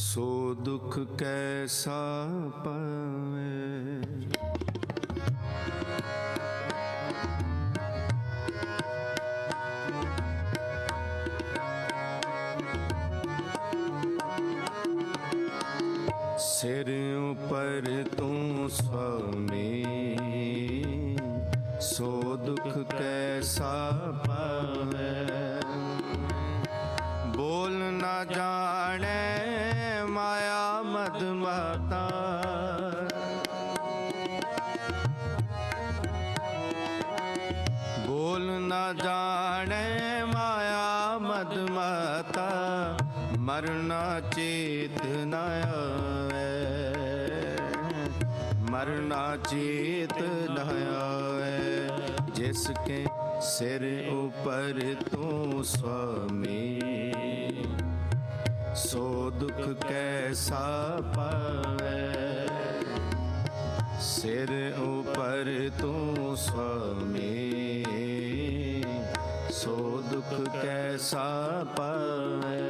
ਸੋ ਦੁਖ ਕੈਸਾ ਪਾਵੇ? ਸਿਰ ਉਪਰ ਤੂੰ ਸੁਆਮੀ ਸੋ ਦੁਖ ਕੈਸਾ ਪਾਵੇ? ਬੋਲ ਨਾ ਜਾ ਮਦ ਮਾਤਾ। ਬੋਲ ਨਾ ਜਾਣੈ ਮਾਇਆ ਮਦ ਮਾਤਾ, ਮਰਨਾ ਚੇਤ ਨਾ ਆਵੇ। ਮਰਨਾ ਚੇਤ ਨ ਆਵੇ, ਜਿਸ ਕੇ ਸਿਰ ਉਪਰ ਤੂੰ ਸੁਆਮੀ ਸੋ ਦੁਖ ਕੈਸਾ ਪਾਵੇ? ਸਿਰ ਉਪਰ ਤੂੰ ਸੁਆਮੀ ਸੋ ਦੁਖ ਕੈਸਾ ਪਾਵੇ?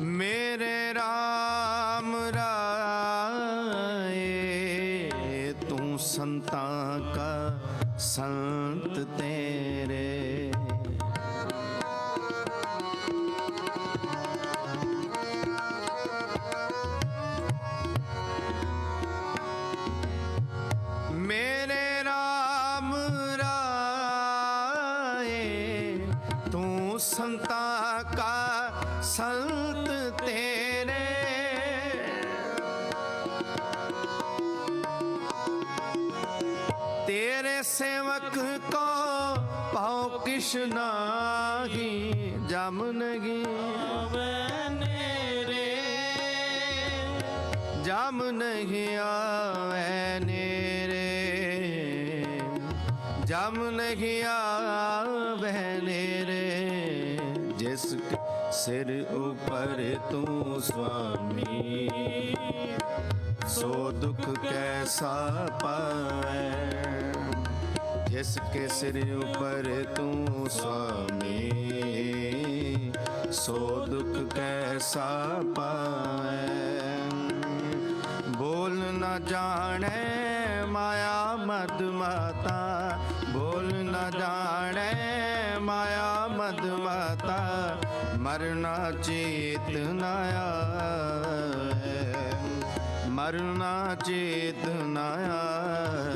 ਮੇਰੇ RAM ਤੂੰ ਸੰਤਾਂ ਸੰਤ ਤੇਰੇ। ਮੇਰੇ RAM ਰਾਏ ਤੂੰ ਸੰਤਾਂ ਕਾ ਸੰਤ सेवक को पाओ कृष्णा ही जामनगी रे जाम नहीं आवे रे जाम नहीं आवे रे जिसके सिर ऊपर तू स्वामी सो दुख कैसा पाए ਪਾਵੇ ਜਿਸ ਕੇ ਸਿਰ ਉਪਰ ਤੂੰ ਸੁਆਮੀ ਸੋ ਦੁਖ ਕੈਸਾ ਪਾਵੇ ਬੋਲ ਨਾ ਜਾਣੈ ਮਾਇਆ ਮਦ ਮਾਤਾ, ਬੋਲ ਨਾ ਜਾਣੈ ਮਾਇਆ ਮਦ ਮਾਤਾ, ਮਰਨਾ ਚੇਤ ਨ ਆਵੇ